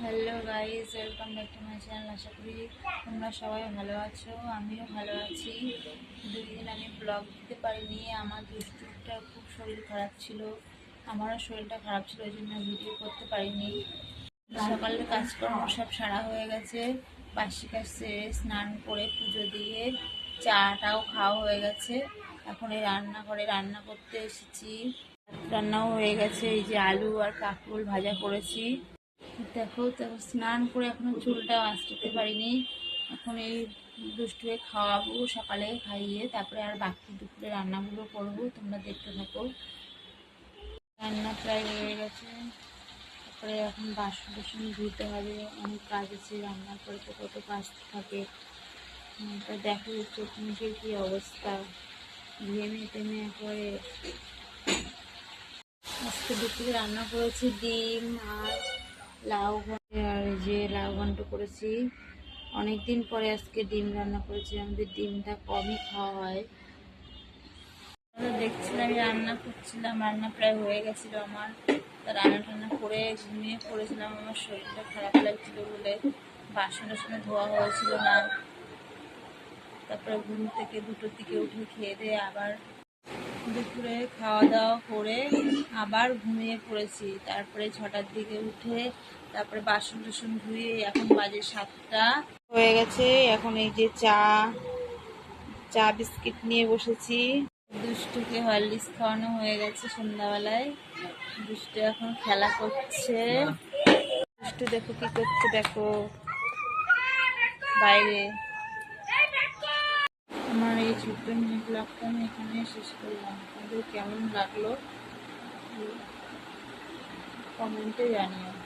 Hello guys welcome back to my channel আশা করি তোমরা সবাই ভালো আছো। আমিও ভালো আছি। দুই দিন আমি ব্লগ দিতে পারিনি। আমার দুষ্টুটা খুব শরীর খারাপ ছিল। আমারও শরীরটা খারাপ ছিল, ওই জন্য ভিডিও করতে পারিনি। সকালের কাজকর্ম সব সারা হয়ে গেছে। বাসি কাজ সেরে স্নান করে পুজো দিয়ে চাটাও খাওয়া হয়ে গেছে। এখন এই রান্নাঘরে রান্না করতে এসেছি। রান্নাও হয়ে গেছে। এই যে আলু আর কাঁকরোল ভাজা করেছি। দেখো দেখো স্নান করে এখনও চুলটাও আঁচড়াতে পারিনি। এখন এই দুষ্টুকে খাওয়াবো সকালে খাইয়ে, তারপরে আর বাকি দুপুরে রান্নাগুলো করব, তোমরা দেখতে থাকো। রান্না প্রায় হয়ে গেছে। তারপরে এখন বাসন বাসন ধুতে হবে, অনেক কাজ আছে রান্নার পরে তো কত কাজ থাকে। তা দেখো চোখ মুখের কী অবস্থা। ঘেমে টেমে একবারে আজকে দুপুরে রান্না করেছি ডিম আর লাউ আর যে লাউ ঘন্ট করেছি। অনেক দিন পরে আজকে ডিম রান্না করেছি। আমাদের ডিমটা কমই খাওয়া হয়। দেখছিলাম রান্না করছিলাম, রান্না প্রায় হয়ে গেছিল আমার। রান্না টান্না করে ঘুমিয়ে পড়েছিলাম। আমার শরীরটা খারাপ লাগছিল বলে বাসন টাসনে ধোয়া হয়েছিল না। তারপরে ঘুম থেকে দুটোর দিকে উঠে খেয়ে দিয়ে আবার দুপুরে খাওয়া দাওয়া করে আবার ঘুমিয়ে পড়েছি। তারপরে ছটার দিকে উঠে তারপরে বাসন টাসন ধুয়ে এখন বাজে সাতটা। হয়ে গেছে, এখন এই যে চা চা বিস্কিট নিয়ে বসেছি। দুষ্টুকে হরলিক্স খাওয়ানো হয়ে গেছে সন্ধ্যাবেলায়। দুষ্টু এখন খেলা করছে। দুষ্টু দেখো কি করছে, দেখো। বাইরে। ছোট্ট মিনি ব্লগটা আমি এখানে শেষ করলাম আপনাদের কেমন লাগল? কমেন্টে জানিও।